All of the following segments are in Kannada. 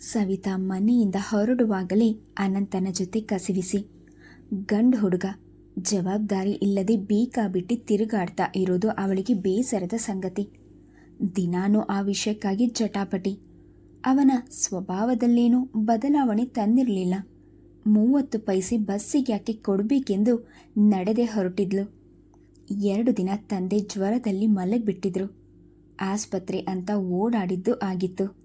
ಸವಿತಾ ಮನೆಯಿಂದ ಹೊರಡುವಾಗಲೇ ಅನಂತನ ಜೊತೆ ಕಸಿವಿಸಿ, ಗಂಡು ಹುಡುಗ, ಜವಾಬ್ದಾರಿ ಇಲ್ಲದೆ ಬೇಕಾಬಿಟ್ಟು ತಿರುಗಾಡ್ತಾ ಇರೋದು ಅವಳಿಗೆ ಬೇಸರದ ಸಂಗತಿ. ದಿನಾನೂ ಆ ವಿಷಯಕ್ಕಾಗಿ ಜಟಾಪಟಿ. ಅವನ ಸ್ವಭಾವದಲ್ಲೇನೂ ಬದಲಾವಣೆ ತಂದಿರಲಿಲ್ಲ. ಮೂವತ್ತು ಪೈಸೆ ಬಸ್ಸಿಗೆ ಯಾಕೆ ಕೊಡಬೇಕೆಂದು ನಡೆದೇ ಹೊರಟಿದ್ಲು. ಎರಡು ದಿನ ತಂದೆ ಜ್ವರದಲ್ಲಿ ಮಲಗಿಬಿಟ್ಟಿದ್ರು. ಆಸ್ಪತ್ರೆ ಅಂತ ಓಡಾಡಿದ್ದು ಆಗಿತ್ತು.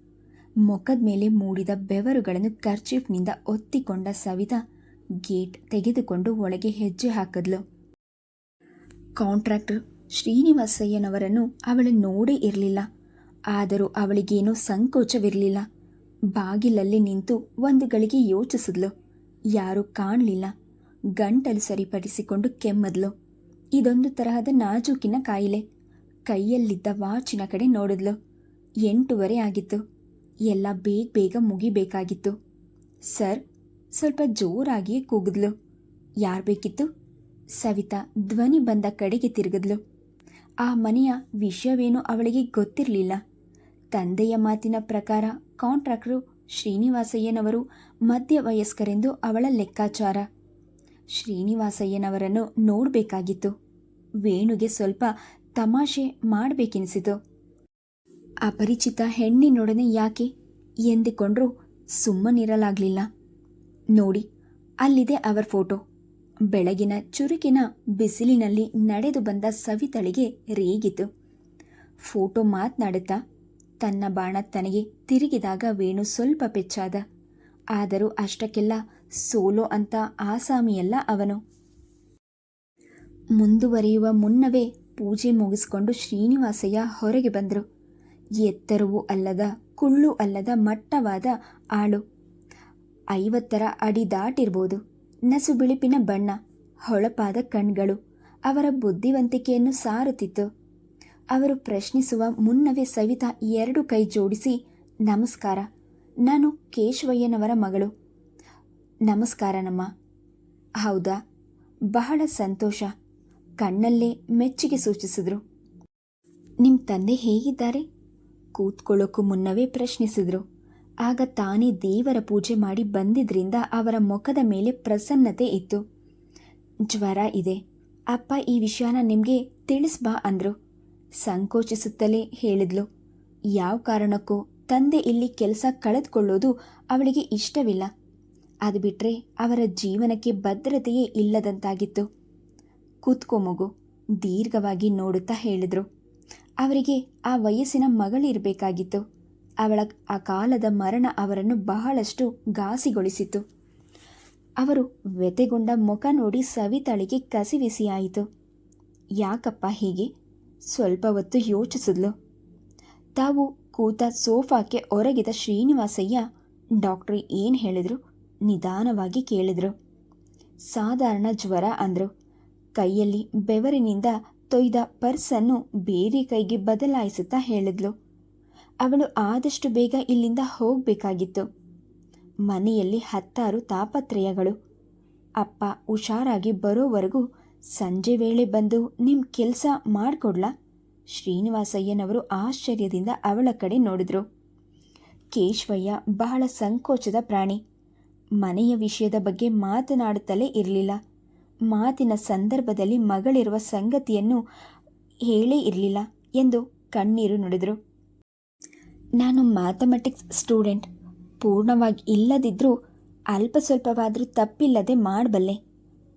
ಮುಖದ ಮೇಲೆ ಮೂಡಿದ ಬೆವರುಗಳನ್ನು ಕರ್ಚೀಫ್ನಿಂದ ಒತ್ತಿಕೊಂಡ ಸವಿತಾ ಗೇಟ್ ತೆಗೆದುಕೊಂಡು ಒಳಗೆ ಹೆಜ್ಜೆ ಹಾಕಿದ್ಲು. ಕಾಂಟ್ರಾಕ್ಟರ್ ಶ್ರೀನಿವಾಸಯ್ಯನವರನ್ನು ಅವಳು ನೋಡೇ ಇರಲಿಲ್ಲ. ಆದರೂ ಅವಳಿಗೇನೂ ಸಂಕೋಚವಿರಲಿಲ್ಲ. ಬಾಗಿಲಲ್ಲಿ ನಿಂತು ಒಂದು ಗಳಿಗೆ ಯೋಚಿಸಿದ್ಲು. ಯಾರೂ ಕಾಣಲಿಲ್ಲ. ಗಂಟಲು ಸರಿಪಡಿಸಿಕೊಂಡು ಕೆಮ್ಮದ್ಲು. ಇದೊಂದು ತರಹದ ನಾಜೂಕಿನ ಕಾಯಿಲೆ. ಕೈಯಲ್ಲಿದ್ದ ವಾಚಿನ ಕಡೆ ನೋಡಿದ್ಲು. ಎಂಟೂವರೆ ಆಗಿತ್ತು. ಎಲ್ಲ ಬೇಗ ಬೇಗ ಮುಗಿಬೇಕಾಗಿತ್ತು. ಸರ್, ಸ್ವಲ್ಪ ಜೋರಾಗಿಯೇ ಕೂಗಿದ್ಲು. ಯಾರು ಬೇಕಿತ್ತು? ಸವಿತಾ ಧ್ವನಿ ಬಂದ ಕಡೆಗೆ ತಿರುಗಿದ್ಲು. ಆ ಮನೆಯ ವಿಷಯವೇನೂ ಅವಳಿಗೆ ಗೊತ್ತಿರಲಿಲ್ಲ. ತಂದೆಯ ಮಾತಿನ ಪ್ರಕಾರ ಕಾಂಟ್ರಾಕ್ಟರು ಶ್ರೀನಿವಾಸಯ್ಯನವರು ಮಧ್ಯವಯಸ್ಕರೆಂದು ಅವಳ ಲೆಕ್ಕಾಚಾರ. ಶ್ರೀನಿವಾಸಯ್ಯನವರನ್ನು ನೋಡಬೇಕಾಗಿತ್ತು. ವೇಣುಗೆ ಸ್ವಲ್ಪ ತಮಾಷೆ ಮಾಡಬೇಕೆನಿಸಿತು. ಅಪರಿಚಿತ ಹೆಣ್ಣಿನೊಡನೆ ಯಾಕೆ ಎಂದುಕೊಂಡ್ರೂ ಸುಮ್ಮನಿರಲಾಗಲಿಲ್ಲ ನೋಡಿ, ಅಲ್ಲಿದೆ ಅವರ ಫೋಟೋ. ಬೆಳಗಿನ ಚುರುಕಿನ ಬಿಸಿಲಿನಲ್ಲಿ ನಡೆದು ಬಂದ ಸವಿತಳಿಗೆ ರೇಗಿತು. ಫೋಟೋ ಮಾತನಾಡುತ್ತಾ ತನ್ನ ಬಾಣ ತನಗೆ ತಿರುಗಿದಾಗ ವೇಣು ಸ್ವಲ್ಪ ಪೆಚ್ಚಾದ ಆದರೂ ಅಷ್ಟಕ್ಕೆಲ್ಲ ಸೋಲೋ ಅಂತ ಆಸಾಮಿಯಲ್ಲ ಅವನು. ಮುಂದುವರಿಯುವ ಮುನ್ನವೇ ಪೂಜೆ ಮುಗಿಸಿಕೊಂಡು ಶ್ರೀನಿವಾಸಯ್ಯ ಹೊರಗೆ ಬಂದರು. ಎತ್ತರವೂ ಅಲ್ಲದ, ಕುಳ್ಳು ಅಲ್ಲದ, ಮಟ್ಟವಾದ ಆಳು. ಐವತ್ತರ ಅಡಿ ದಾಟಿರ್ಬೋದು. ನಸು ಬಿಳಿಪಿನ ಬಣ್ಣ, ಹೊಳಪಾದ ಕಣ್ಗಳು, ಅವರ ಬುದ್ಧಿವಂತಿಕೆಯನ್ನು ಸಾರುತ್ತಿತ್ತು. ಅವರು ಪ್ರಶ್ನಿಸುವ ಮುನ್ನವೇ ಸವಿತಾ ಎರಡು ಕೈ ಜೋಡಿಸಿ, ನಮಸ್ಕಾರ, ನಾನು ಕೇಶವಯ್ಯನವರ ಮಗಳು. ನಮಸ್ಕಾರ ನಮ್ಮ. ಹೌದಾ? ಬಹಳ ಸಂತೋಷ. ಕಣ್ಣಲ್ಲೇ ಮೆಚ್ಚುಗೆ ಸೂಚಿಸಿದ್ರು. ನಿಮ್ಮ ತಂದೆ ಹೇಗಿದ್ದಾರೆ? ಕೂತ್ಕೊಳ್ಳೋಕ್ಕೂ ಮುನ್ನವೇ ಪ್ರಶ್ನಿಸಿದ್ರು. ಆಗ ತಾನೇ ದೇವರ ಪೂಜೆ ಮಾಡಿ ಬಂದಿದ್ರಿಂದ ಅವರ ಮುಖದ ಮೇಲೆ ಪ್ರಸನ್ನತೆ ಇತ್ತು. ಜ್ವರ ಇದೆ. ಅಪ್ಪ, ಈ ವಿಷಯನ ನಿಮಗೆ ತಿಳಿಸ್ಬಾ ಅಂದರು. ಸಂಕೋಚಿಸುತ್ತಲೇ ಹೇಳಿದ್ಲು. ಯಾವ ಕಾರಣಕ್ಕೂ ತಂದೆ ಇಲ್ಲಿ ಕೆಲಸ ಕಳೆದುಕೊಳ್ಳೋದು ಅವಳಿಗೆ ಇಷ್ಟವಿಲ್ಲ. ಅದು ಬಿಟ್ಟರೆ ಅವರ ಜೀವನಕ್ಕೆ ಭದ್ರತೆಯೇ ಇಲ್ಲದಂತಾಗಿತ್ತು. ಕೂತ್ಕೋ ಮಗು, ದೀರ್ಘವಾಗಿ ನೋಡುತ್ತಾ ಹೇಳಿದ್ರು. ಅವರಿಗೆ ಆ ವಯಸ್ಸಿನ ಮಗಳಿರಬೇಕಾಗಿತ್ತು ಅವಳ ಆ ಕಾಲದ ಮರಣ ಅವರನ್ನು ಬಹಳಷ್ಟು ಘಾಸಿಗೊಳಿಸಿತು ಅವರು ವ್ಯತೆಗೊಂಡ ಮುಖ ನೋಡಿ ಸವಿತಳಿಗೆ ಕಸಿವಿಸಿಯಾಯಿತು. ಯಾಕಪ್ಪ ಹೀಗೆ? ಸ್ವಲ್ಪ ಹೊತ್ತು ಯೋಚಿಸಿದ್ಲು. ತಾವು ಕೂತ ಸೋಫಾಕ್ಕೆ ಒರಗಿದ ಶ್ರೀನಿವಾಸಯ್ಯ ಡಾಕ್ಟ್ರಿ ಏನು ಹೇಳಿದ್ರು? ನಿಧಾನವಾಗಿ ಕೇಳಿದರು. ಸಾಧಾರಣ ಜ್ವರ ಅಂದರು. ಕೈಯಲ್ಲಿ ಬೆವರಿನಿಂದ ತೊಯ್ದ ಪರ್ಸನ್ನು ಬೇರೆ ಕೈಗೆ ಬದಲಾಯಿಸುತ್ತಾ ಹೇಳಿದ್ಲು. ಅವಳು ಆದಷ್ಟು ಬೇಗ ಇಲ್ಲಿಂದ ಹೋಗಬೇಕಾಗಿತ್ತು. ಮನೆಯಲ್ಲಿ ಹತ್ತಾರು ತಾಪತ್ರಯಗಳು. ಅಪ್ಪ ಹುಷಾರಾಗಿ ಬರೋವರೆಗೂ ಸಂಜೆ ವೇಳೆ ಬಂದು ನಿಮ್ಮ ಕೆಲಸ ಮಾಡಿಕೊಡ್ಲಾ? ಶ್ರೀನಿವಾಸಯ್ಯನವರು ಆಶ್ಚರ್ಯದಿಂದ ಅವಳ ಕಡೆ ನೋಡಿದ್ರು. ಕೇಶವಯ್ಯ ಬಹಳ ಸಂಕೋಚದ ಪ್ರಾಣಿ. ಮನೆಯ ವಿಷಯದ ಬಗ್ಗೆ ಮಾತನಾಡುತ್ತಲೇ ಇರಲಿಲ್ಲ. ಮಾತಿನ ಸಂದರ್ಭದಲ್ಲಿ ಮಗಳಿರುವ ಸಂಗತಿಯನ್ನು ಹೇಳೇ ಇರಲಿಲ್ಲ ಎಂದು ಕಣ್ಣೀರು ನುಡಿದರು. ನಾನು ಮ್ಯಾಥಮೆಟಿಕ್ಸ್ ಸ್ಟೂಡೆಂಟ್. ಪೂರ್ಣವಾಗಿ ಇಲ್ಲದಿದ್ದರೂ ಅಲ್ಪ ಸ್ವಲ್ಪವಾದರೂ ತಪ್ಪಿಲ್ಲದೆ ಮಾಡಬಲ್ಲೆ,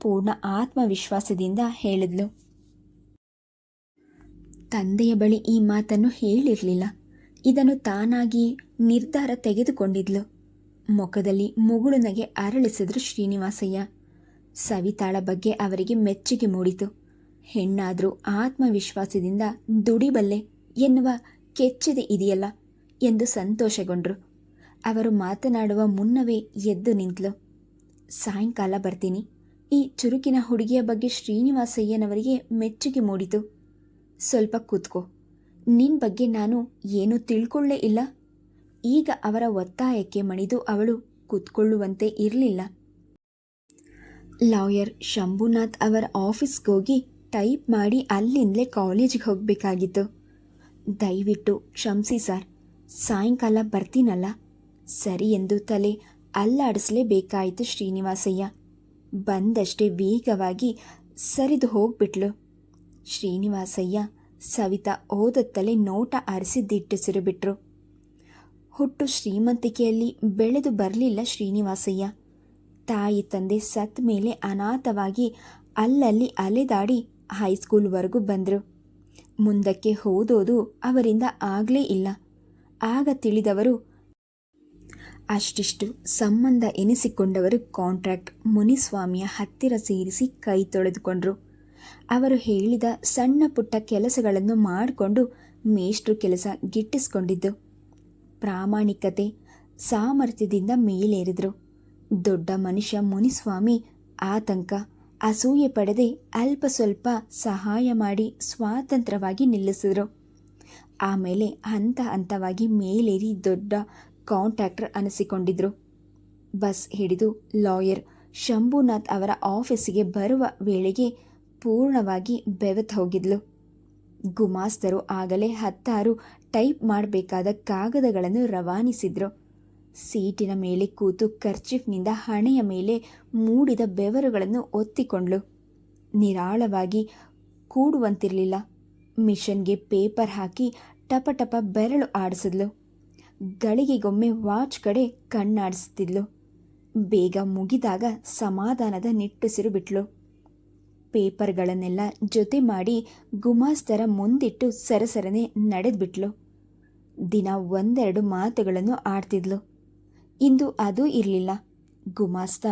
ಪೂರ್ಣ ಆತ್ಮವಿಶ್ವಾಸದಿಂದ ಹೇಳಿದ್ಲು. ತಂದೆಯ ಬಳಿ ಈ ಮಾತನ್ನು ಹೇಳಿರಲಿಲ್ಲ. ಇದನ್ನು ತಾನಾಗಿ ನಿರ್ಧಾರ ತೆಗೆದುಕೊಂಡಿದ್ಲು. ಮುಖದಲ್ಲಿ ಮುಗುಳುನಗೆ ಅರಳಿಸಿದ್ರು ಶ್ರೀನಿವಾಸಯ್ಯ. ಸವಿತಾಳ ಬಗ್ಗೆ ಅವರಿಗೆ ಮೆಚ್ಚುಗೆ ಮೂಡಿತು. ಹೆಣ್ಣಾದರೂ ಆತ್ಮವಿಶ್ವಾಸದಿಂದ ದುಡಿಬಲ್ಲೆ ಎನ್ನುವ ಕೆಚ್ಚದೆ ಇದೆಯಲ್ಲ ಎಂದು ಸಂತೋಷಗೊಂಡ್ರು. ಅವರು ಮಾತನಾಡುವ ಮುನ್ನವೇ ಎದ್ದು ನಿಂತಲು. ಸಾಯಂಕಾಲ ಬರ್ತೀನಿ. ಈ ಚುರುಕಿನ ಹುಡುಗಿಯ ಬಗ್ಗೆ ಶ್ರೀನಿವಾಸಯ್ಯನವರಿಗೆ ಮೆಚ್ಚುಗೆ ಮೂಡಿತು. ಸ್ವಲ್ಪ ಕೂತ್ಕೋ. ನಿನ್ನ ಬಗ್ಗೆ ನಾನು ಏನೂ ತಿಳ್ಕೊಳ್ಳೇ ಇಲ್ಲ. ಈಗ ಅವರ ಒತ್ತಾಯಕ್ಕೆ ಮಣಿದು ಅವಳು ಕೂತ್ಕೊಳ್ಳುವಂತೆ ಇರಲಿಲ್ಲ. ಲಾಯರ್ ಶಂಭುನಾಥ್ ಅವರ ಆಫೀಸ್ಗೆ ಹೋಗಿ ಟೈಪ್ ಮಾಡಿ ಅಲ್ಲಿಂದಲೇ ಕಾಲೇಜಿಗೆ ಹೋಗಬೇಕಾಗಿತ್ತು. ದಯವಿಟ್ಟು, ಕ್ಷಮಿಸಿ ಸರ್, ಸಾಯಂಕಾಲ ಬರ್ತೀನಲ್ಲ? ಸರಿ ಎಂದು ತಲೆ ಅಲ್ಲಾಡಿಸಲೇಬೇಕಾಯಿತು ಶ್ರೀನಿವಾಸಯ್ಯ. ಬಂದಷ್ಟೇ ವೇಗವಾಗಿ ಸರಿದು ಹೋಗ್ಬಿಟ್ಲು. ಶ್ರೀನಿವಾಸಯ್ಯ ಸವಿತಾ ಓದತ್ತಲೇ ನೋಟ ಅರಸಿದ್ದಿಟ್ಟುಸಿರುಬಿಟ್ರು ದಿಟ್ಟಿಸಿರು ಬಿಟ್ರು ಹುಟ್ಟು ಶ್ರೀಮಂತಿಕೆಯಲ್ಲಿ ಬೆಳೆದು ಬರಲಿಲ್ಲ ಶ್ರೀನಿವಾಸಯ್ಯ. ತಾಯಿ ತಂದೆ ಸತ್ ಮೇಲೆ ಅನಾಥವಾಗಿ ಅಲ್ಲಲ್ಲಿ ಅಲೆದಾಡಿ ಹೈಸ್ಕೂಲ್ವರೆಗೂ ಬಂದರು. ಮುಂದಕ್ಕೆ ಓದೋದು ಅವರಿಂದ ಆಗಲೇ ಇಲ್ಲ. ಆಗ ತಿಳಿದವರು, ಅಷ್ಟಿಷ್ಟು ಸಂಬಂಧ ಎನಿಸಿಕೊಂಡವರು ಕಾಂಟ್ರಾಕ್ಟ್ ಮುನಿಸ್ವಾಮಿಯ ಹತ್ತಿರ ಸೇರಿಸಿ ಕೈ ತೊಳೆದುಕೊಂಡರು. ಅವರು ಹೇಳಿದ ಸಣ್ಣ ಪುಟ್ಟ ಕೆಲಸಗಳನ್ನು ಮಾಡಿಕೊಂಡು ಮೇಷ್ಟ್ರು ಕೆಲಸ ಗಿಟ್ಟಿಸ್ಕೊಂಡಿದ್ದು. ಪ್ರಾಮಾಣಿಕತೆ, ಸಾಮರ್ಥ್ಯದಿಂದ ಮೇಲೇರಿದ್ರು. ದೊಡ್ಡ ಮನುಷ್ಯ ಮುನಿಸ್ವಾಮಿ ಆತಂಕ. ಅಸೂಯೆ ಪಡೆದೆ ಅಲ್ಪ ಸ್ವಲ್ಪ ಸಹಾಯ ಮಾಡಿ ಸ್ವಾತಂತ್ರ್ಯವಾಗಿ ನಿಲ್ಲಿಸಿದರು. ಆಮೇಲೆ ಹಂತ ಹಂತವಾಗಿ ಮೇಲೇರಿ ದೊಡ್ಡ ಕಾಂಟ್ರಾಕ್ಟರ್ ಅನಿಸಿಕೊಂಡಿದ್ರು. ಬಸ್ ಹಿಡಿದು ಲಾಯರ್ ಶಂಭುನಾಥ್ ಅವರ ಆಫೀಸಿಗೆ ಬರುವ ವೇಳೆಗೆ ಪೂರ್ಣವಾಗಿ ಬೆವೆತ್ ಹೋಗಿದ್ಲು. ಗುಮಾಸ್ತರು ಆಗಲೇ ಹತ್ತಾರು ಟೈಪ್ ಮಾಡಬೇಕಾದ ಕಾಗದಗಳನ್ನು ರವಾನಿಸಿದ್ರು. ಸೀಟಿನ ಮೇಲೆ ಕೂತು ಕರ್ಚಿಫ್ನಿಂದ ಹಣೆಯ ಮೇಲೆ ಮೂಡಿದ ಬೆವರುಗಳನ್ನು ಒತ್ತಿಕೊಂಡ್ಳು. ನಿರಾಳವಾಗಿ, ಕೂಡುವಂತಿರಲಿಲ್ಲ. ಮಿಷನ್ಗೆ ಪೇಪರ್ ಹಾಕಿ ಟಪ ಟಪ ಬೆರಳು ಆಡಿಸಿದ್ಲು. ಗಳಿಗೆಗೊಮ್ಮೆ ವಾಚ್ ಕಡೆ ಕಣ್ಣಾಡಿಸ್ತಿದ್ಲು. ಬೇಗ ಮುಗಿದಾಗ ಸಮಾಧಾನದ ನಿಟ್ಟುಸಿರು ಬಿಟ್ಲು. ಪೇಪರ್ಗಳನ್ನೆಲ್ಲ ಜೊತೆ ಮಾಡಿ ಗುಮಾಸ್ತರ ಮುಂದಿಟ್ಟು ಸರಸರನೆ ನಡೆದ್ಬಿಟ್ಲು. ದಿನ ಒಂದೆರಡು ಮಾತುಗಳನ್ನು ಆಡ್ತಿದ್ಲು. ಇಂದು ಅದು ಇರಲಿಲ್ಲ. ಗುಮಾಸ್ತ.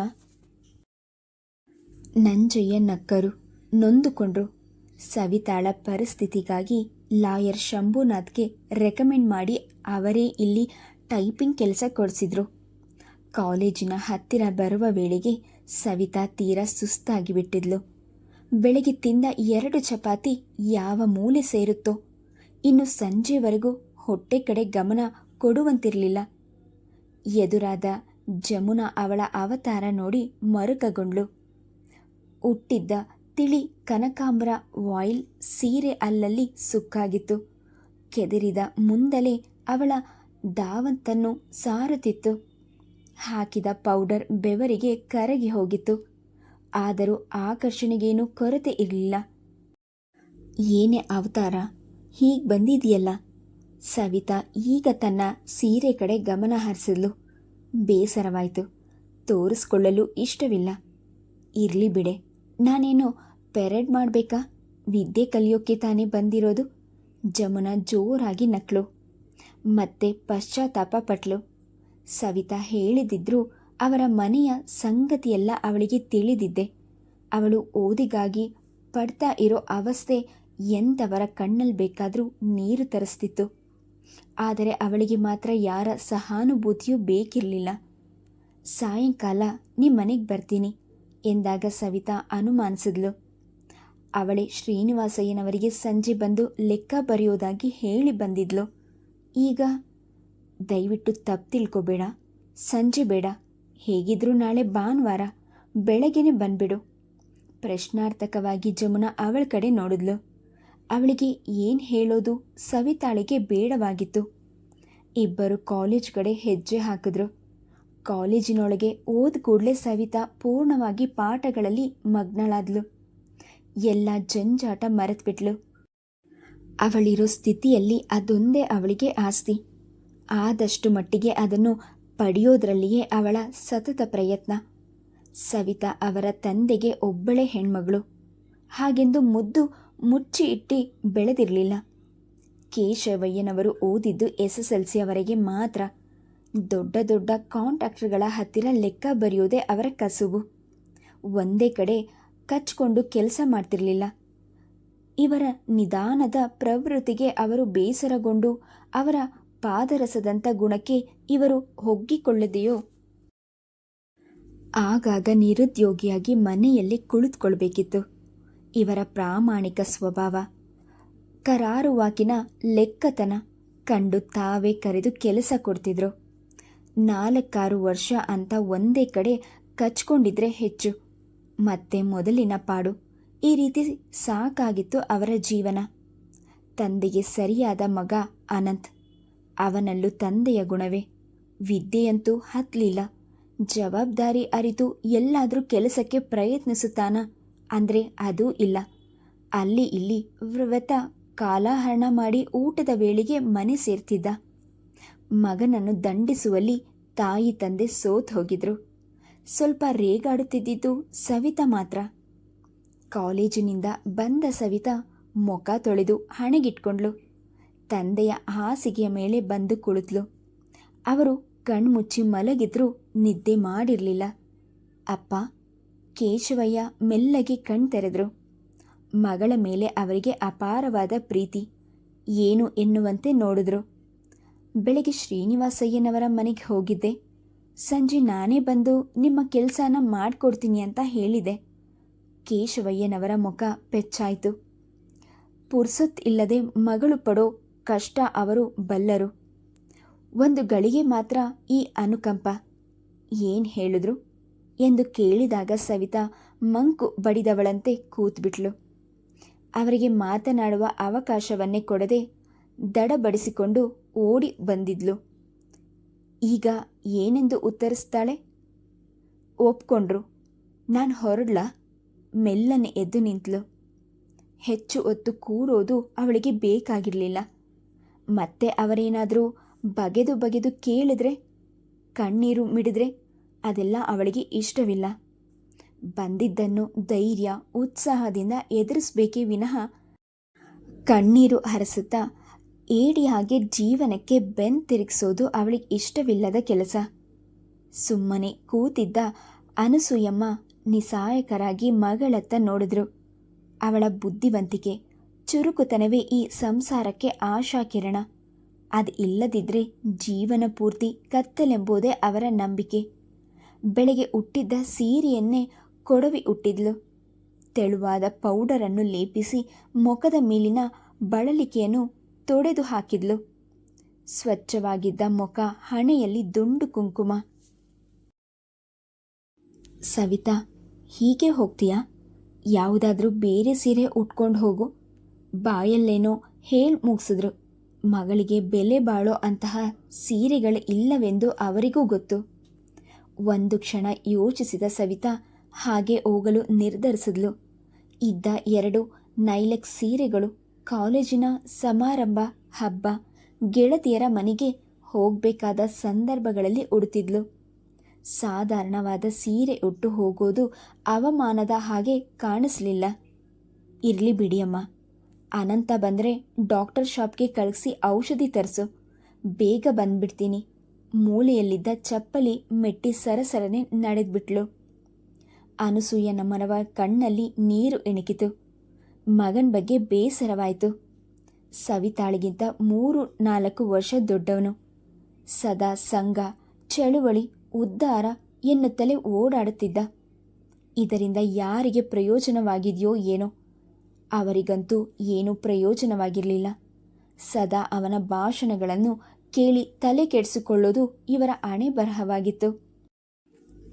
ನಂಜಯ್ಯ ನಕ್ಕರು. ನೊಂದುಕೊಂಡ್ರು. ಸವಿತಾಳ ಪರಿಸ್ಥಿತಿಗಾಗಿ ಲಾಯರ್ ಶಂಭುನಾಥ್ಗೆ ರೆಕಮೆಂಡ್ ಮಾಡಿ ಅವರೇ ಇಲ್ಲಿ ಟೈಪಿಂಗ್ ಕೆಲಸ ಕೊಡಿಸಿದ್ರು. ಕಾಲೇಜಿನ ಹತ್ತಿರ ಬರುವ ವೇಳೆಗೆ ಸವಿತಾ ತೀರಾ ಸುಸ್ತಾಗಿ ಬಿಟ್ಟಿದ್ಲು ಬೆಳಗ್ಗೆ ತಿಂದ ಎರಡು ಚಪಾತಿ ಯಾವ ಮೂಲೆ ಸೇರುತ್ತೋ. ಇನ್ನು ಸಂಜೆವರೆಗೂ ಹೊಟ್ಟೆ ಕಡೆ ಗಮನ ಕೊಡುವಂತಿರಲಿಲ್ಲ. ಎದುರಾದ ಜಮುನಾ ಅವಳ ಅವತಾರ ನೋಡಿ ಮರುಕಗೊಂಡ್ಳು. ಹುಟ್ಟಿದ್ದ ತಿಳಿ ಕನಕಾಂಬ್ರ ವಾಯಿಲ್ ಸೀರೆ ಅಲ್ಲಲ್ಲಿ ಸುಕ್ಕಾಗಿತ್ತು. ಕೆದರಿದ ಮುಂದಲೇ ಅವಳ ದಾವಂತನ್ನು ಸಾರುತ್ತಿತ್ತು. ಹಾಕಿದ ಪೌಡರ್ ಬೆವರಿಗೆ ಕರಗಿ ಹೋಗಿತ್ತು. ಆದರೂ ಆಕರ್ಷಣೆಗೇನು ಕೊರತೆ ಇರಲಿಲ್ಲ. ಏನೇ ಅವತಾರ, ಹೀಗೆ ಬಂದಿದೆಯಲ್ಲ? ಸವಿತಾ ಈಗ ತನ್ನ ಸೀರೆ ಕಡೆ ಗಮನ ಹರಿಸಿದ್ಲು. ಬೇಸರವಾಯಿತು. ತೋರಿಸ್ಕೊಳ್ಳಲು ಇಷ್ಟವಿಲ್ಲ. ಇರಲಿ ಬಿಡೆ. ನಾನೇನು ಪೆರೇಡ್ ಮಾಡಬೇಕಾ? ವಿದ್ಯೆ ಕಲಿಯೋಕ್ಕೆ ತಾನೇ ಬಂದಿರೋದು? ಜಮುನ ಜೋರಾಗಿ ನಕ್ಳು. ಮತ್ತೆ ಪಶ್ಚಾತ್ತಾಪ ಪಟ್ಲು. ಸವಿತಾ ಹೇಳಿದಿದ್ರು ಅವರ ಮನೆಯ ಸಂಗತಿಯೆಲ್ಲ ಅವಳಿಗೆ ತಿಳಿದಿದ್ದೆ. ಅವಳು ಓದಿಗಾಗಿ ಪಡ್ತಾ ಇರೋ ಅವಸ್ಥೆ ಎಂಥವರ ಕಣ್ಣಲ್ಲಿ ಬೇಕಾದರೂ ನೀರು ತರಿಸ್ತಿತ್ತು. ಆದರೆ ಅವಳಿಗೆ ಮಾತ್ರ ಯಾರ ಸಹಾನುಭೂತಿಯೂ ಬೇಕಿರಲಿಲ್ಲ. ಸಾಯಂಕಾಲ ನಿಮ್ಮ ಮನೆಗೆ ಬರ್ತೀನಿ ಎಂದಾಗ ಸವಿತಾ ಅನುಮಾನಿಸಿದ್ಲು. ಅವಳೇ ಶ್ರೀನಿವಾಸಯ್ಯನವರಿಗೆ ಸಂಜೆ ಬಂದು ಲೆಕ್ಕ ಬರೆಯೋದಾಗಿ ಹೇಳಿ ಬಂದಿದ್ಲು. ಈಗ, ದಯವಿಟ್ಟು ತಪ್ಪು ತಿಳ್ಕೊಬೇಡ, ಸಂಜೆ ಬೇಡ, ಹೇಗಿದ್ರೂ ನಾಳೆ ಭಾನುವಾರ, ಬೆಳಗ್ಗೆನೆ ಬಂದ್ಬಿಡು. ಪ್ರಶ್ನಾರ್ಥಕವಾಗಿ ಜಮುನಾ ಅವಳ ಕಡೆ ನೋಡಿದ್ಲು. ಅವಳಿಗೆ ಏನು ಹೇಳೋದು? ಸವಿತಾಳಿಗೆ ಬೇಡವಾಗಿತ್ತು. ಇಬ್ಬರು ಕಾಲೇಜ್ ಕಡೆ ಹೆಜ್ಜೆ ಹಾಕಿದ್ರು. ಕಾಲೇಜಿನೊಳಗೆ ಓದ್ ಕೂಡಲೇ ಸವಿತಾ ಪೂರ್ಣವಾಗಿ ಪಾಠಗಳಲ್ಲಿ ಮಗ್ನಳಾದ್ಲು. ಎಲ್ಲ ಜಂಜಾಟ ಮರೆತ್ಬಿಟ್ಲು. ಅವಳಿರೋ ಸ್ಥಿತಿಯಲ್ಲಿ ಅದೊಂದೇ ಅವಳಿಗೆ ಆಸ್ತಿ. ಆದಷ್ಟು ಮಟ್ಟಿಗೆ ಅದನ್ನು ಪಡೆಯೋದ್ರಲ್ಲಿಯೇ ಅವಳ ಸತತ ಪ್ರಯತ್ನ. ಸವಿತಾ ಅವರ ತಂದೆಗೆ ಒಬ್ಬಳೇ ಹೆಣ್ಮಗಳು. ಹಾಗೆಂದು ಮುದ್ದು ಮುಚ್ಚಿ ಇಟ್ಟಿ ಬೆಳೆದಿರಲಿಲ್ಲ. ಕೇಶವಯ್ಯನವರು ಓದಿದ್ದು ಎಸ್ ಎಸ್ ಎಲ್ ಸಿಯವರೆಗೆ ಮಾತ್ರ. ದೊಡ್ಡ ದೊಡ್ಡ ಕಾಂಟ್ರಾಕ್ಟರ್ಗಳ ಹತ್ತಿರ ಲೆಕ್ಕ ಬರೆಯೋದೇ ಅವರ ಕಸುಬು. ಒಂದೇ ಕಡೆ ಕಚ್ಕೊಂಡು ಕೆಲಸ ಮಾಡ್ತಿರಲಿಲ್ಲ. ಇವರ ನಿಧಾನದ ಪ್ರವೃತ್ತಿಗೆ ಅವರು ಬೇಸರಗೊಂಡು ಅವರ ಪಾದರಸದಂಥ ಗುಣಕ್ಕೆ ಇವರು ಹೊಗ್ಗಿಕೊಳ್ಳದೆಯೋ? ಆಗಾಗ ನಿರುದ್ಯೋಗಿಯಾಗಿ ಮನೆಯಲ್ಲಿ ಕುಳಿತುಕೊಳ್ಬೇಕಿತ್ತು. ಇವರ ಪ್ರಾಮಾಣಿಕ ಸ್ವಭಾವ. ಕರಾರುವಾಕಿನ ಲೆಕ್ಕತನ ಕಂಡು ತಾವೇ ಕರೆದು ಕೆಲಸ ಕೊಡ್ತಿದ್ರು. ನಾಲ್ಕಾರು ವರ್ಷ ಅಂತ ಒಂದೇ ಕಡೆ ಕಚ್ಕೊಂಡಿದ್ರೆ ಹೆಚ್ಚು. ಮತ್ತೆ ಮೊದಲಿನ ಪಾಡು. ಈ ರೀತಿ ಸಾಕಾಗಿತ್ತು ಅವರ ಜೀವನ. ತಂದೆಗೆ ಸರಿಯಾದ ಮಗ ಅನಂತ್. ಅವನಲ್ಲೂ ತಂದೆಯ ಗುಣವೇ. ವಿದ್ಯೆಯಂತೂ ಹತ್ತಲಿಲ್ಲ ಜವಾಬ್ದಾರಿ ಅರಿತು ಎಲ್ಲಾದರೂ ಕೆಲಸಕ್ಕೆ ಪ್ರಯತ್ನಿಸುತ್ತಾನ? ಅಂದರೆ ಅದೂ ಇಲ್ಲ. ಅಲ್ಲಿ ಇಲ್ಲಿ ವ್ರತ ಕಾಲಹರಣ ಮಾಡಿ ಊಟದ ವೇಳೆಗೆ ಮನೆ ಸೇರ್ತಿದ್ದ. ಮಗನನ್ನು ದಂಡಿಸುವಲ್ಲಿ ತಾಯಿ ತಂದೆ ಸೋತ್ ಹೋಗಿದ್ರು. ಸ್ವಲ್ಪ ರೇಗಾಡುತ್ತಿದ್ದಿದ್ದು ಸವಿತಾ ಮಾತ್ರ. ಕಾಲೇಜಿನಿಂದ ಬಂದ ಸವಿತಾ ಮುಖ ತೊಳೆದು ಹಣೆಗಿಟ್ಕೊಂಡ್ಳು ತಂದೆಯ ಹಾಸಿಗೆಯ ಮೇಲೆ ಬಂದು ಕುಳಿತ್ಲು. ಅವರು ಕಣ್ಮುಚ್ಚಿ ಮಲಗಿದ್ರೂ ನಿದ್ದೆ ಮಾಡಿರಲಿಲ್ಲ. ಅಪ್ಪ ಕೇಶವಯ್ಯ ಮೆಲ್ಲಗೆ ಕಣ್ತೆರೆದ್ರು ಮಗಳ ಮೇಲೆ ಅವರಿಗೆ ಅಪಾರವಾದ ಪ್ರೀತಿ. ಏನು ಎನ್ನುವಂತೆ ನೋಡಿದ್ರು. ಬೆಳಗ್ಗೆ ಶ್ರೀನಿವಾಸಯ್ಯನವರ ಮನೆಗೆ ಹೋಗಿದ್ದೆ. ಸಂಜೆ ನಾನೇ ಬಂದು ನಿಮ್ಮ ಕೆಲಸನ ಮಾಡಿಕೊಡ್ತೀನಿ ಅಂತ ಹೇಳಿದೆ. ಕೇಶವಯ್ಯನವರ ಮುಖ ಪೆಚ್ಚಾಯಿತು ಪುರ್ಸೊತ್ ಇಲ್ಲದೆ ಮಗಳು ಪಡೋ ಕಷ್ಟ ಅವರು ಬಲ್ಲರು. ಒಂದು ಗಳಿಗೆ ಮಾತ್ರ ಈ ಅನುಕಂಪ. ಏನು ಹೇಳಿದ್ರು? ಎಂದು ಕೇಳಿದಾಗ ಸವಿತಾ ಮಂಕು ಬಡಿದವಳಂತೆ ಕೂತ್ಬಿಟ್ಲು. ಅವರಿಗೆ ಮಾತನಾಡುವ ಅವಕಾಶವನ್ನೇ ಕೊಡದೆ ದಡಬಡಿಸಿಕೊಂಡು ಓಡಿ ಬಂದಿದ್ಲು. ಈಗ ಏನೆಂದು ಉತ್ತರಿಸ್ತಾಳೆ? ಒಪ್ಕೊಂಡ್ರು. ನಾನು ಹೊರಡ್ಲ? ಮೆಲ್ಲನೆ ಎದ್ದು ನಿಂತಳು ಹೆಚ್ಚು ಹೊತ್ತು ಕೂರೋದು ಅವಳಿಗೆ ಬೇಕಾಗಿರಲಿಲ್ಲ. ಮತ್ತೆ ಅವರೇನಾದರೂ ಬಗೆದು ಬಗೆದು ಕೇಳಿದ್ರೆ, ಕಣ್ಣೀರು ಮಿಡಿದ್ರೆ ಅದೆಲ್ಲ ಅವಳಿಗೆ ಇಷ್ಟವಿಲ್ಲ. ಬಂದಿದ್ದನ್ನು ಧೈರ್ಯ, ಉತ್ಸಾಹದಿಂದ ಎದುರಿಸಬೇಕೇ ವಿನಃ ಕಣ್ಣೀರು ಹರಿಸುತ್ತಾ ಏಡಿ ಹಾಗೆ ಜೀವನಕ್ಕೆ ಬೆನ್ ತಿರುಗಿಸೋದು ಅವಳಿಗೆ ಇಷ್ಟವಿಲ್ಲದ ಕೆಲಸ. ಸುಮ್ಮನೆ ಕೂತಿದ್ದ ಅನಸೂಯಮ್ಮ ನಿಸಾಯಕರಾಗಿ ಮಗಳತ್ತ ನೋಡಿದ್ರು. ಅವಳ ಬುದ್ಧಿವಂತಿಕೆ, ಚುರುಕುತನವೇ ಈ ಸಂಸಾರಕ್ಕೆ ಆಶಾಕಿರಣ. ಅದು ಇಲ್ಲದಿದ್ದರೆ ಜೀವನ ಪೂರ್ತಿ ಕತ್ತಲೆಂಬುದೇ ಅವರ ನಂಬಿಕೆ. ಬೆಳಗ್ಗೆ ಹುಟ್ಟಿದ್ದ ಸೀರೆಯನ್ನೇ ಕೊಡವಿ ಹುಟ್ಟಿದ್ಲು. ತೆಳುವಾದ ಪೌಡರನ್ನು ಲೇಪಿಸಿ ಮುಖದ ಮೇಲಿನ ಬಳಲಿಕೆಯನ್ನು ತೊಡೆದು ಹಾಕಿದ್ಲು. ಸ್ವಚ್ಛವಾಗಿದ್ದ ಮುಖ ಹಣೆಯಲ್ಲಿ ದುಂಡು ಕುಂಕುಮ. ಸವಿತಾ, ಹೀಗೆ ಹೋಗ್ತೀಯಾ? ಯಾವುದಾದ್ರೂ ಬೇರೆ ಸೀರೆ ಉಟ್ಕೊಂಡು ಹೋಗು. ಬಾಯಲ್ಲೇನೋ ಹೇಳ್ ಮುಗಿಸಿದ್ರು. ಮಗಳಿಗೆ ಬೆಲೆ ಬಾಳೋ ಅಂತಹ ಸೀರೆಗಳು ಇಲ್ಲವೆಂದು ಅವರಿಗೂ ಗೊತ್ತು. ಒಂದು ಕ್ಷಣ ಯೋಚಿಸಿದ ಸವಿತಾ ಹಾಗೆ ಹೋಗಲು ನಿರ್ಧರಿಸಿದ್ಲು. ಇದ್ದ ಎರಡು ನೈಲೆಕ್ ಸೀರೆಗಳು, ಕಾಲೇಜಿನ ಸಮಾರಂಭ ಹಬ್ಬ, ಗೆಳತಿಯರ ಮನೆಗೆ ಹೋಗಬೇಕಾದ ಸಂದರ್ಭಗಳಲ್ಲಿ ಉಡುತ್ತಿದ್ಲು. ಸಾಧಾರಣವಾದ ಸೀರೆ ಉಟ್ಟು ಹೋಗೋದು ಅವಮಾನದ ಹಾಗೆ ಕಾಣಿಸ್ಲಿಲ್ಲ. ಇರಲಿ ಬಿಡಿಯಮ್ಮ, ಅನಂತ ಬಂದರೆ ಡಾಕ್ಟರ್ ಶಾಪ್ಗೆ ಕಳಿಸಿ ಔಷಧಿ ತರಿಸು, ಬೇಗ ಬಂದ್ಬಿಡ್ತೀನಿ. ಮೂಲೆಯಲ್ಲಿದ್ದ ಚಪ್ಪಲಿ ಮೆಟ್ಟಿ ಸರಸರನೆ ನಡೆದ್ಬಿಟ್ಲು. ಅನಸೂಯನ ಮನವ ಕಣ್ಣಲ್ಲಿ ನೀರು ಇಣುಕಿತು ಮಗನ ಬಗ್ಗೆ ಬೇಸರವಾಯಿತು. ಸವಿತಾಳಿಗಿಂತ ಮೂರು ನಾಲ್ಕು ವರ್ಷ ದೊಡ್ಡವನು. ಸದಾ ಸಂಘ, ಚಳುವಳಿ, ಉದ್ಧಾರ ಎನ್ನುತ್ತಲೇ ಓಡಾಡುತ್ತಿದ್ದ. ಇದರಿಂದ ಯಾರಿಗೆ ಪ್ರಯೋಜನವಾಗಿದೆಯೋ ಏನೋ. ಅವರಿಗಂತೂ ಏನೂ ಪ್ರಯೋಜನವಾಗಿರಲಿಲ್ಲ. ಸದಾ ಅವನ ಭಾಷಣಗಳನ್ನು ಕೇಳಿ ತಲೆ ಕೆಡಿಸಿಕೊಳ್ಳೋದು ಇವರ ಆಣೆ ಬರಹವಾಗಿತ್ತು.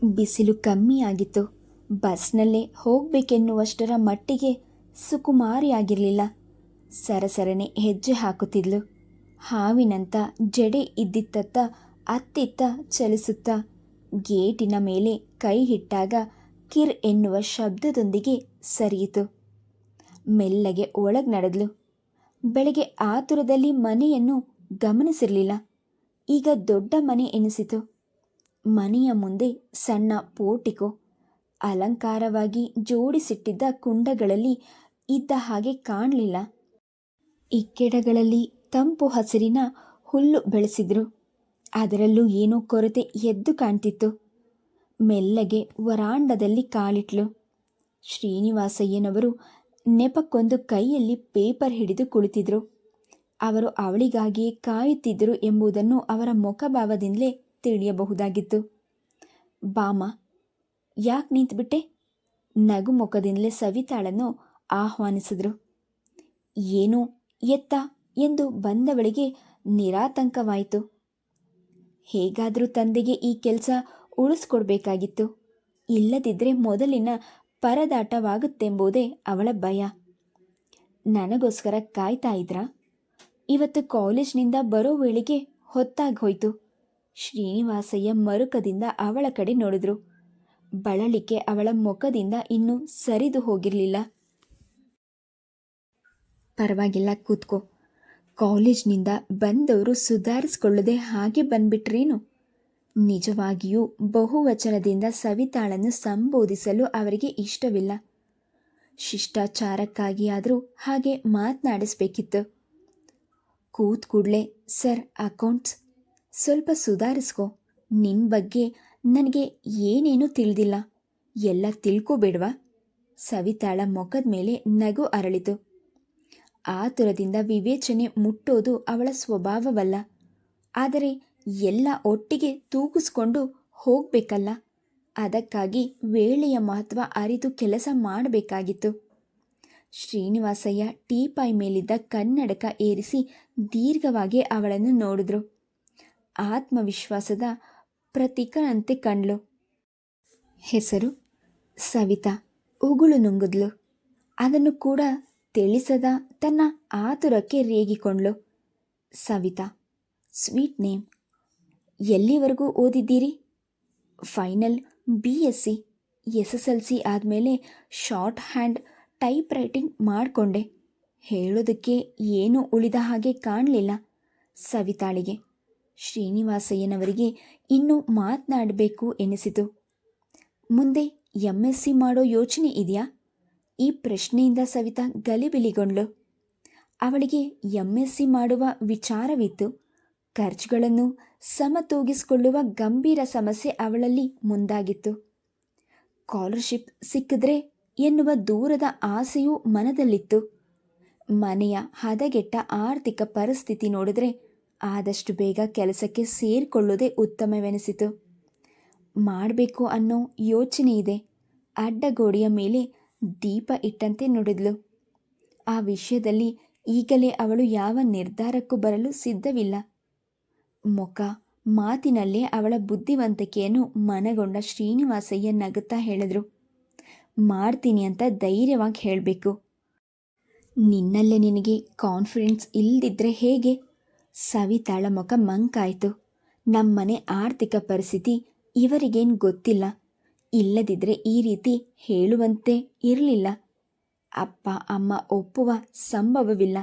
ಬಿಸಿಲು ಕಮ್ಮಿಯಾಗಿತ್ತು. ಬಸ್ನಲ್ಲೇ ಹೋಗ್ಬೇಕೆನ್ನುವಷ್ಟರ ಮಟ್ಟಿಗೆ ಸುಕುಮಾರಿಯಾಗಿರಲಿಲ್ಲ. ಸರಸರನೆ ಹೆಜ್ಜೆ ಹಾಕುತ್ತಿದ್ಲು. ಹಾವಿನಂತ ಜಡೆ ಇದ್ದಿತ್ತತ್ತ ಅತ್ತಿತ್ತ ಚಲಿಸುತ್ತಾ ಗೇಟಿನ ಮೇಲೆ ಕೈ ಇಟ್ಟಾಗ ಕಿರ್ ಎನ್ನುವ ಶಬ್ದದೊಂದಿಗೆ ಸರಿಯಿತು. ಮೆಲ್ಲಗೆ ಒಳಗ್ ನಡೆದ್ಲು. ಬೆಳಗ್ಗೆ ಆತುರದಲ್ಲಿ ಮನೆಯನ್ನು ಗಮನಿಸಿರಲಿಲ್ಲ. ಈಗ ದೊಡ್ಡ ಮನೆ ಎನಿಸಿತು. ಮನೆಯ ಮುಂದೆ ಸಣ್ಣ ಪೋಟಿಕೋ ಅಲಂಕಾರವಾಗಿ ಜೋಡಿಸಿಟ್ಟಿದ್ದ ಕುಂಡಗಳಲ್ಲಿ ಇದ್ದ ಹಾಗೆ ಕಾಣಲಿಲ್ಲ. ಇಕ್ಕೆಡಗಳಲ್ಲಿ ತಂಪು ಹಸಿರಿನ ಹುಲ್ಲು ಬೆಳೆಸಿದ್ರು. ಅದರಲ್ಲೂ ಏನೋ ಕೊರತೆ ಎದ್ದು ಕಾಣ್ತಿತ್ತು. ಮೆಲ್ಲಗೆ ವರಾಂಡದಲ್ಲಿ ಕಾಲಿಟ್ಲು. ಶ್ರೀನಿವಾಸಯ್ಯನವರು ನೆಪಕ್ಕೊಂದು ಕೈಯಲ್ಲಿ ಪೇಪರ್ ಹಿಡಿದು ಕುಳಿತಿದ್ರು. ಅವರು ಅವಳಿಗಾಗಿ ಕಾಯುತ್ತಿದ್ದರು ಎಂಬುದನ್ನು ಅವರ ಮುಖಭಾವದಿಂದಲೇ ತಿಳಿಯಬಹುದಾಗಿತ್ತು. ಬಾಮ, ಯಾಕೆ ನಿಂತುಬಿಟ್ಟೆ? ನಗು ಮುಖದಿಂದಲೇ ಸವಿತಾಳನ್ನು ಆಹ್ವಾನಿಸಿದರು. ಏನು ಎತ್ತ? ಎಂದು ಬಂದವಳಿಗೆ ನಿರಾತಂಕವಾಯಿತು. ಹೇಗಾದರೂ ತಂದೆಗೆ ಈ ಕೆಲಸ ಉಳಿಸ್ಕೊಡ್ಬೇಕಾಗಿತ್ತು. ಇಲ್ಲದಿದ್ದರೆ ಮೊದಲಿನ ಪರದಾಟವಾಗುತ್ತೆಂಬುದೇ ಅವಳ ಭಯ. ನನಗೋಸ್ಕರ ಕಾಯ್ತಾ ಇದ್ರಾ? ಇವತ್ತು ಕಾಲೇಜ್ನಿಂದ ಬರೋ ವೇಳೆಗೆ ಹೊತ್ತಾಗಿ ಹೋಯ್ತು. ಶ್ರೀನಿವಾಸಯ್ಯ ಮರುಕದಿಂದ ಅವಳ ಕಡೆ ನೋಡಿದ್ರು. ಬಳಲಿಕೆ ಅವಳ ಮುಖದಿಂದ ಇನ್ನೂ ಸರಿದು ಹೋಗಿರಲಿಲ್ಲ. ಪರವಾಗಿಲ್ಲ, ಕೂತ್ಕೋ. ಕಾಲೇಜ್ನಿಂದ ಬಂದವರು ಸುಧಾರಿಸ್ಕೊಳ್ಳದೆ ಹಾಗೆ ಬಂದ್ಬಿಟ್ರೇನು? ನಿಜವಾಗಿಯೂ ಬಹುವಚನದಿಂದ ಸವಿತಾಳನ್ನು ಸಂಬೋಧಿಸಲು ಅವರಿಗೆ ಇಷ್ಟವಿಲ್ಲ. ಶಿಷ್ಟಾಚಾರಕ್ಕಾಗಿ ಆದರೂ ಹಾಗೆ ಮಾತನಾಡಿಸ್ಬೇಕಿತ್ತು. ಕೂತ್ ಕೂಡಲೇ, ಸರ್ ಅಕೌಂಟ್ಸ್ ಸ್ವಲ್ಪ ಸುಧಾರಿಸ್ಕೋ. ನಿನ್ನ ಬಗ್ಗೆ ನನಗೆ ಏನೇನೂ ತಿಳಿದಿಲ್ಲ. ಎಲ್ಲ ತಿಳ್ಕೋಬೇಡ್ವಾ? ಸವಿತಾಳ ಮುಖದ ಮೇಲೆ ನಗು ಅರಳಿತು. ಆತುರದಿಂದ ವಿವೇಚನೆ ಮುಟ್ಟೋದು ಅವಳ ಸ್ವಭಾವವಲ್ಲ. ಆದರೆ ಎಲ್ಲ ಒಟ್ಟಿಗೆ ತೂಗಿಸ್ಕೊಂಡು ಹೋಗಬೇಕಲ್ಲ. ಅದಕ್ಕಾಗಿ ವೇಳೆಯ ಮಹತ್ವ ಅರಿತು ಕೆಲಸ ಮಾಡಬೇಕಾಗಿತ್ತು. ಶ್ರೀನಿವಾಸಯ್ಯ ಟೀಪಾಯ್ ಮೇಲಿದ್ದ ಕನ್ನಡಕ ಏರಿಸಿ ದೀರ್ಘವಾಗಿ ಅವಳನ್ನು ನೋಡಿದ್ರು. ಆತ್ಮವಿಶ್ವಾಸದ ಪ್ರತೀಕನಂತೆ ಕಂಡ್ಲು. ಹೆಸರು ಸವಿತಾ. ಉಗುಳು ನುಂಗಿದ್ಲು. ಅದನ್ನು ಕೂಡ ತಿಳಿಸದ ತನ್ನ ಆತುರಕ್ಕೆ ರೇಗಿಕೊಂಡ್ಳು ಸವಿತಾ, ಸ್ವೀಟ್ ನೇಮ್. ಎಲ್ಲಿವರೆಗೂ ಓದಿದ್ದೀರಿ? Final B S C, S S L C ಆದಮೇಲೆ ಶಾರ್ಟ್ ಹ್ಯಾಂಡ್ ಟೈಪ್ ರೈಟಿಂಗ್ ಮಾಡಿಕೊಂಡೆ. ಹೇಳೋದಕ್ಕೆ ಏನೂ ಉಳಿದ ಹಾಗೆ ಕಾಣಲಿಲ್ಲ. ಸವಿತಾಳಿಗೆ, ಶ್ರೀನಿವಾಸಯ್ಯನವರಿಗೆ ಇನ್ನೂ ಮಾತನಾಡಬೇಕು ಎನಿಸಿತು. ಮುಂದೆ ಎಂ ಎಸ್ ಸಿ ಮಾಡೋ ಯೋಚನೆ ಇದೆಯಾ? ಈ ಪ್ರಶ್ನೆಯಿಂದ ಸವಿತಾ ಗಲಿಬಿಲಿಗೊಂಡ್ಳು. ಅವಳಿಗೆ ಎಂ ಎಸ್ ಸಿ ಮಾಡುವ ವಿಚಾರವಿತ್ತು. ಖರ್ಚುಗಳನ್ನು ಸಮತೂಗಿಸಿಕೊಳ್ಳುವ ಗಂಭೀರ ಸಮಸ್ಯೆ ಅವಳಲ್ಲಿ ಮುಂದಾಗಿತ್ತು. ಸ್ಕಾಲರ್ಶಿಪ್ ಸಿಕ್ಕಿದ್ರೆ ಎನ್ನುವ ದೂರದ ಆಸೆಯೂ ಮನದಲ್ಲಿತ್ತು. ಮನೆಯ ಹದಗೆಟ್ಟ ಆರ್ಥಿಕ ಪರಿಸ್ಥಿತಿ ನೋಡಿದರೆ ಆದಷ್ಟು ಬೇಗ ಕೆಲಸಕ್ಕೆ ಸೇರಿಕೊಳ್ಳೋದೇ ಉತ್ತಮವೆನಿಸಿತು. ಮಾಡಬೇಕು ಅನ್ನೋ ಯೋಚನೆ ಇದೆ ಅಡ್ಡಗೋಡೆಯ ಮೇಲೆ ದೀಪ ಇಟ್ಟಂತೆ ನುಡಿದ್ಲು. ಆ ವಿಷಯದಲ್ಲಿ ಈಗಲೇ ಅವಳು ಯಾವ ನಿರ್ಧಾರಕ್ಕೂ ಬರಲು ಸಿದ್ಧವಿಲ್ಲ. ಮುಖ, ಮಾತಿನಲ್ಲೇ ಅವಳ ಬುದ್ಧಿವಂತಿಕೆಯನ್ನು ಮನಗೊಂಡ ಶ್ರೀನಿವಾಸಯ್ಯ ನಗುತ್ತಾ ಹೇಳಿದ್ರು. ಮಾಡ್ತೀನಿ ಅಂತ ಧೈರ್ಯವಾಗಿ ಹೇಳಬೇಕು. ನಿನ್ನಲ್ಲೇ ನಿನಗೆ ಕಾನ್ಫಿಡೆನ್ಸ್ ಇಲ್ಲದಿದ್ದರೆ ಹೇಗೆ? ಸವಿತಾಳ ಮುಖ ಮಂಕಾಯಿತು. ನಮ್ಮನೆ ಆರ್ಥಿಕ ಪರಿಸ್ಥಿತಿ ಇವರಿಗೇನು ಗೊತ್ತಿಲ್ಲ. ಇಲ್ಲದಿದ್ದರೆ ಈ ರೀತಿ ಹೇಳುವಂತೆ ಇರಲಿಲ್ಲ. ಅಪ್ಪ, ಅಮ್ಮ ಒಪ್ಪುವ ಸಂಭವವಿಲ್ಲ.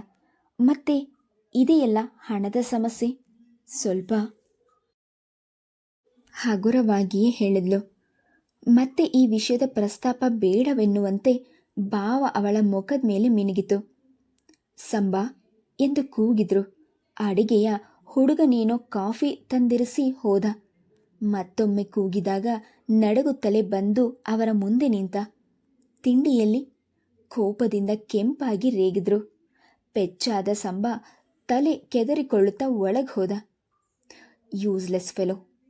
ಮತ್ತೆ ಇದೆಯಲ್ಲ ಹಣದ ಸಮಸ್ಯೆ? ಸ್ವಲ್ಪ ಹಗುರವಾಗಿಯೇ ಹೇಳಿದ್ಲು. ಮತ್ತೆ ಈ ವಿಷಯದ ಪ್ರಸ್ತಾಪ ಬೇಡವೆನ್ನುವಂತೆ ಭಾವ ಅವಳ ಮುಖದ ಮೇಲೆ ಮಿನುಗಿತು. ಸಂಬಾ, ಎಂದು ಕೂಗಿದ್ರು. ಅಡಿಗೆಯ ಹುಡುಗನೇನೋ ಕಾಫಿ ತಂದಿರಿಸಿ ಹೋದ. ಮತ್ತೊಮ್ಮೆ ಕೂಗಿದಾಗ ನಡಗುತ್ತಲೇ ಬಂದು ಅವರ ಮುಂದೆ ನಿಂತ. ತಿಂಡಿಯಲ್ಲಿ ಕೋಪದಿಂದ ಕೆಂಪಾಗಿ ರೇಗಿದ್ರು. ಪೆಚ್ಚಾದ ಸಂಬ ತಲೆ ಕೆದರಿಕೊಳ್ಳುತ್ತಾ ಒಳಗೆ ಹೋದ. Useless fellow.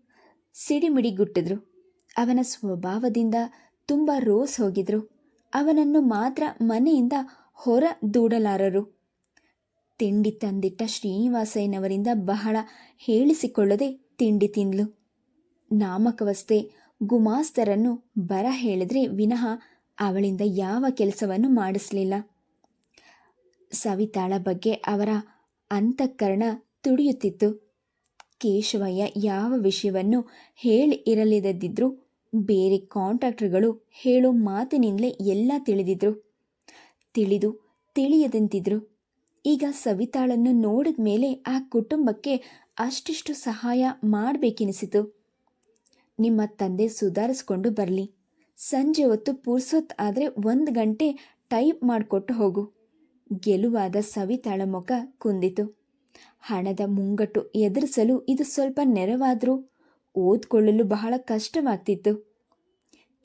ಸಿಡಿಮಿಡಿಗುಟ್ಟಿದ್ರು. ಅವನ ಸ್ವಭಾವದಿಂದ ತುಂಬ ರೋಸ್ ಹೋಗಿದ್ರು. ಅವನನ್ನು ಮಾತ್ರ ಮನೆಯಿಂದ ಹೊರ ದೂಡಲಾರರು. ತಿಂಡಿ ತಂದಿಟ್ಟ ಶ್ರೀನಿವಾಸಯ್ಯನವರಿಂದ ಬಹಳ ಹೇಳಿಸಿಕೊಳ್ಳದೆ ತಿಂಡಿ ತಿಂದ್ಲು. ನಾಮಕವಸ್ಥೆ ಗುಮಾಸ್ತರನ್ನು ಬರ ಹೇಳಿದ್ರೆ ವಿನಃ ಅವಳಿಂದ ಯಾವ ಕೆಲಸವನ್ನು ಮಾಡಿಸಲಿಲ್ಲ. ಸವಿತಾಳ ಬಗ್ಗೆ ಅವರ ಅಂತಃಕರಣ ತುಡಿಯುತ್ತಿತ್ತು. ಕೇಶವಯ್ಯ ಯಾವ ವಿಷಯವನ್ನು ಹೇಳಿ ಇರಲಿಲ್ಲದಿದ್ದರೂ ಬೇರೆ ಕಾಂಟ್ರಾಕ್ಟರ್ಗಳು ಹೇಳೋ ಮಾತಿನಿಂದಲೇ ಎಲ್ಲ ತಿಳಿದಿದ್ರು. ತಿಳಿದು ತಿಳಿಯದಂತಿದ್ರು. ಈಗ ಸವಿತಾಳನ್ನು ನೋಡಿದ ಮೇಲೆ ಆ ಕುಟುಂಬಕ್ಕೆ ಅಷ್ಟಿಷ್ಟು ಸಹಾಯ ಮಾಡಬೇಕೆನಿಸಿತು. ನಿಮ್ಮ ತಂದೆ ಸುಧಾರಿಸ್ಕೊಂಡು ಬರಲಿ. ಸಂಜೆ ಹೊತ್ತು ಪುರ್ಸೊತ್ ಆದರೆ ಒಂದು ಗಂಟೆ ಟೈಪ್ ಮಾಡಿಕೊಟ್ಟು ಹೋಗು. ಗೆಲುವಾದ ಸವಿತಾಳ ಮುಖ ಕುಂದಿತು. ಹಣದ ಮುಂಗಟ್ಟು ಎದುರಿಸಲು ಇದು ಸ್ವಲ್ಪ ನೆರವಾದರೂ ಓದ್ಕೊಳ್ಳಲು ಬಹಳ ಕಷ್ಟವಾಗ್ತಿತ್ತು.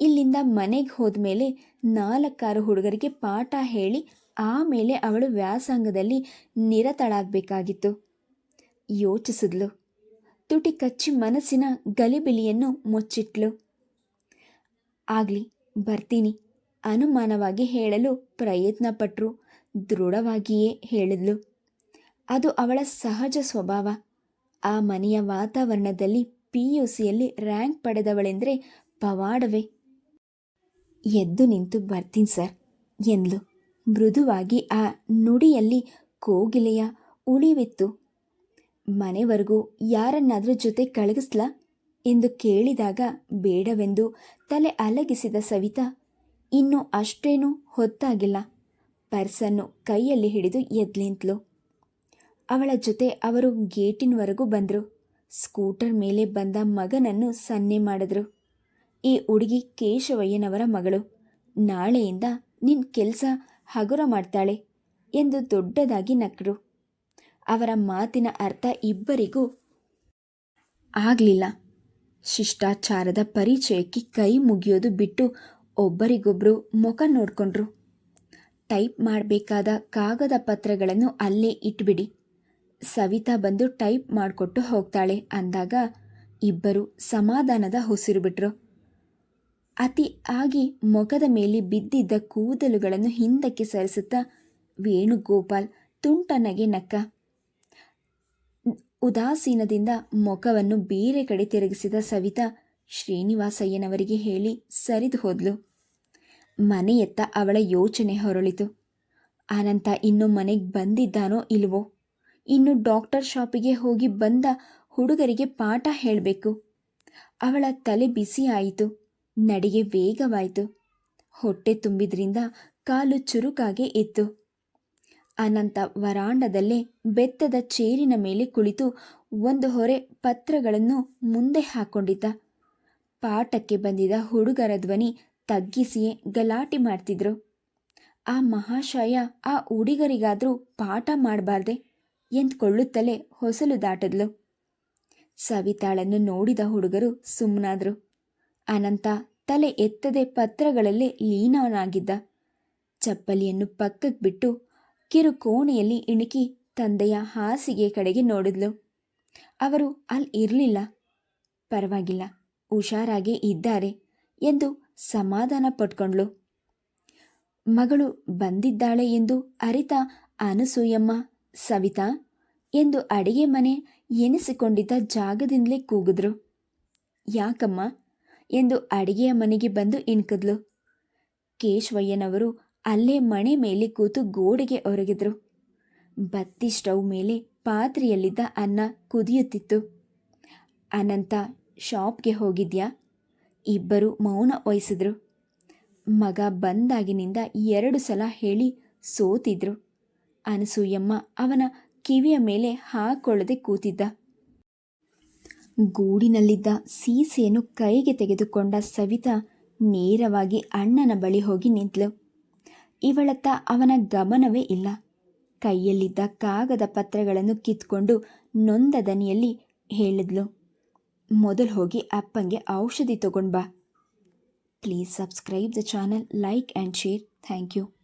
ಇಲ್ಲಿಂದ ಮನೆಗೆ ಹೋದ ಮೇಲೆ ನಾಲ್ಕಾರು ಹುಡುಗರಿಗೆ ಪಾಠ ಹೇಳಿ, ಆಮೇಲೆ ಅವಳು ವ್ಯಾಸಂಗದಲ್ಲಿ ನಿರತಳಾಗಬೇಕಾಗಿತ್ತು. ಯೋಚಿಸಿದ್ಲು. ತುಟಿ ಕಚ್ಚಿ ಮನಸ್ಸಿನ ಗಲಿಬಿಲಿಯನ್ನು ಮುಚ್ಚಿಟ್ಲು. ಆಗಲಿ, ಬರ್ತೀನಿ, ಅನುಮಾನವಾಗಿ ಹೇಳಲು ಪ್ರಯತ್ನ ಪಟ್ಟರು ದೃಢವಾಗಿಯೇ ಹೇಳಿದ್ಲು. ಅದು ಅವಳ ಸಹಜ ಸ್ವಭಾವ. ಆ ಮನೆಯ ವಾತಾವರಣದಲ್ಲಿ ಪಿ ಯು ಸಿಯಲ್ಲಿ ರ್ಯಾಂಕ್ ಪಡೆದವಳೆಂದರೆ ಪವಾಡವೇ. ಎದ್ದು ನಿಂತು ಬರ್ತೀನಿ ಸರ್, ಎಂದ್ಲು. ಮೃದುವಾಗಿ ಆ ನುಡಿಯಲ್ಲಿ ಕೋಗಿಲೆಯ ಉಳಿವಿತ್ತು. ಮನೆವರೆಗೂ ಯಾರನ್ನಾದರೂ ಜೊತೆ ಕಳಗಿಸ್ಲಾ ಎಂದು ಕೇಳಿದಾಗ ಬೇಡವೆಂದು ತಲೆ ಅಲಗಿಸಿದ ಸವಿತಾ, ಇನ್ನು ಅಷ್ಟೇನೂ ಹೊತ್ತಾಗಿಲ್ಲ. ಪರ್ಸನ್ನು ಕೈಯಲ್ಲಿ ಹಿಡಿದು ಎದ್ಲಿಂತ್ಲು ಅವಳ ಜೊತೆ ಅವರು ಗೇಟಿನವರೆಗೂ ಬಂದರು. ಸ್ಕೂಟರ್ ಮೇಲೆ ಬಂದ ಮಗನನ್ನು ಸನ್ನೆ ಮಾಡಿದ್ರು. ಈ ಹುಡುಗಿ ಕೇಶವಯ್ಯನವರ ಮಗಳು. ನಾಳೆಯಿಂದ ನಿನ್ನ ಕೆಲಸ ಹಗುರ ಮಾಡ್ತಾಳೆ ಎಂದು ದೊಡ್ಡದಾಗಿ ನಕ್ಕರು ಅವರ ಮಾತಿನ ಅರ್ಥ ಇಬ್ಬರಿಗೂ ಆಗಲಿಲ್ಲ. ಶಿಷ್ಟಾಚಾರದ ಪರಿಚಯಕ್ಕೆ ಕೈ ಮುಗಿಯೋದು ಬಿಟ್ಟು ಒಬ್ಬರಿಗೊಬ್ಬರು ಮುಖ ನೋಡ್ಕೊಂಡ್ರು. ಟೈಪ್ ಮಾಡಬೇಕಾದ ಕಾಗದ ಪತ್ರಗಳನ್ನು ಅಲ್ಲೇ ಇಟ್ಬಿಡಿ. ಸವಿತಾ ಬಂದು ಟೈಪ್ ಮಾಡಿಕೊಟ್ಟು ಹೋಗ್ತಾಳೆ. ಅಂದಾಗ ಇಬ್ಬರು ಸಮಾಧಾನದ ಉಸಿರು ಬಿಟ್ರು. ಅತಿ ಆಗಿ ಮೊಗದ ಮೇಲೆ ಬಿದ್ದಿದ್ದ ಕೂದಲುಗಳನ್ನು ಹಿಂದಕ್ಕೆ ಸರಿಸುತ್ತಾ ವೇಣುಗೋಪಾಲ್ ತುಂಟನಗೆ ನಕ್ಕ. ಉದಾಸೀನದಿಂದ ಮುಖವನ್ನು ಬೇರೆ ಕಡೆ ತಿರುಗಿಸಿದ ಸವಿತಾ ಶ್ರೀನಿವಾಸಯ್ಯನವರಿಗೆ ಹೇಳಿ ಸರಿದು ಹೋದ್ಲು. ಮನೆಯತ್ತ ಅವಳ ಯೋಚನೆ ಹೊರಳಿತು. ಅನಂತ ಇನ್ನು ಮನೆಗೆ ಬಂದಿದ್ದಾನೋ ಇಲ್ವೋ? ಇನ್ನು ಡಾಕ್ಟರ್ ಶಾಪಿಗೆ ಹೋಗಿ ಬಂದ ಹುಡುಗರಿಗೆ ಪಾಠ ಹೇಳಬೇಕು. ಅವಳ ತಲೆ ಬಿಸಿಯಾಯಿತು ನಡಿಗೆ ವೇಗವಾಯಿತು. ಹೊಟ್ಟೆ ತುಂಬಿದ್ರಿಂದ ಕಾಲು ಚುರುಕಾಗೆ ಇತ್ತು ಅನಂತ ವರಾಂಡದಲ್ಲೇ ಬೆತ್ತದ ಚೇರಿನ ಮೇಲೆ ಕುಳಿತು ಒಂದು ಹೊರೆ ಪತ್ರಗಳನ್ನು ಮುಂದೆ ಹಾಕೊಂಡಿದ್ದ. ಪಾಠಕ್ಕೆ ಬಂದಿದ್ದ ಹುಡುಗರ ಧ್ವನಿ ತಗ್ಗಿಸಿಯೇ ಗಲಾಟೆ ಮಾಡ್ತಿದ್ರು. ಆ ಮಹಾಶಯ ಆ ಹುಡುಗರಿಗಾದರೂ ಪಾಠ ಮಾಡಬಾರ್ದೆ ಎಂದ್ಕೊಳ್ಳುತ್ತಲೇ ಹೊಸಲು ದಾಟದ್ಲು. ಸವಿತಾಳನ್ನು ನೋಡಿದ ಹುಡುಗರು ಸುಮ್ಮನಾದ್ರು ಅನಂತ ತಲೆ ಎತ್ತದೆ ಪತ್ರಗಳಲ್ಲೇ ಲೀನವನಾಗಿದ್ದ ಚಪ್ಪಲಿಯನ್ನು ಪಕ್ಕಕ್ಕೆ ಬಿಟ್ಟು ಕಿರು ಕೋಣೆಯಲ್ಲಿ ಇಣುಕಿ ತಂದೆಯ ಹಾಸಿಗೆ ಕಡೆಗೆ ನೋಡಿದ್ಲು. ಅವರು ಅಲ್ಲಿ ಇರಲಿಲ್ಲ. ಪರವಾಗಿಲ್ಲ, ಹುಷಾರಾಗೇ ಇದ್ದಾರೆ ಎಂದು ಸಮಾಧಾನ ಪಟ್ಕೊಂಡ್ಳು. ಮಗಳು ಬಂದಿದ್ದಾಳೆ ಎಂದು ಅರಿತ ಅನಸೂಯಮ್ಮ, ಸವಿತಾ? ಎಂದು ಅಡಿಗೆ ಮನೆ ಎನಿಸಿಕೊಂಡಿದ್ದ ಜಾಗದಿಂದಲೇ ಕೂಗಿದ್ರು. ಯಾಕಮ್ಮ? ಎಂದು ಅಡಿಗೆಯ ಮನೆಗೆ ಬಂದು ಇಣ್ಕಿದ್ಲು. ಕೇಶವಯ್ಯನವರು ಅಲ್ಲೇ ಮಣೆ ಮೇಲೆ ಕೂತು ಗೋಡೆಗೆ ಒರಗಿದ್ರು. ಬತ್ತಿ ಸ್ಟವ್ ಮೇಲೆ ಪಾತ್ರೆಯಲ್ಲಿದ್ದ ಅನ್ನ ಕುದಿಯುತ್ತಿತ್ತು. ಅನಂತ, ಶಾಪ್ಗೆ ಹೋಗಿದ್ಯಾ? ಇಬ್ಬರು ಮೌನ ವಹಿಸಿದ್ರು. ಮಗ ಬಂದಾಗಿನಿಂದ ಎರಡು ಸಲ ಹೇಳಿ ಸೋತಿದ್ರು. ಅನಸೂಯಮ್ಮ ಅವನ ಕಿವಿಯ ಮೇಲೆ ಹಾಕೊಳ್ಳದೆ ಕೂತಿದ್ದ. ಗೂಡಿನಲ್ಲಿದ್ದ ಸೀಸೆಯನ್ನು ಕೈಗೆ ತೆಗೆದುಕೊಂಡ ಸವಿತಾ ನೇರವಾಗಿ ಅಣ್ಣನ ಬಳಿ ಹೋಗಿ ನಿಂತಳು ಇವಳತ್ತ ಅವನ ಗಮನವೇ ಇಲ್ಲ. ಕೈಯಲ್ಲಿದ್ದ ಕಾಗದ ಪತ್ರಗಳನ್ನು ಕಿತ್ಕೊಂಡು ನೊಂದ ದನಿಯಲ್ಲಿ ಹೇಳಿದ್ಲು. ಮೊದಲು ಹೋಗಿ ಅಪ್ಪಂಗೆ ಔಷಧಿ ತಗೊಂಡ್ಬಾ please subscribe the channel, like and share. Thank you.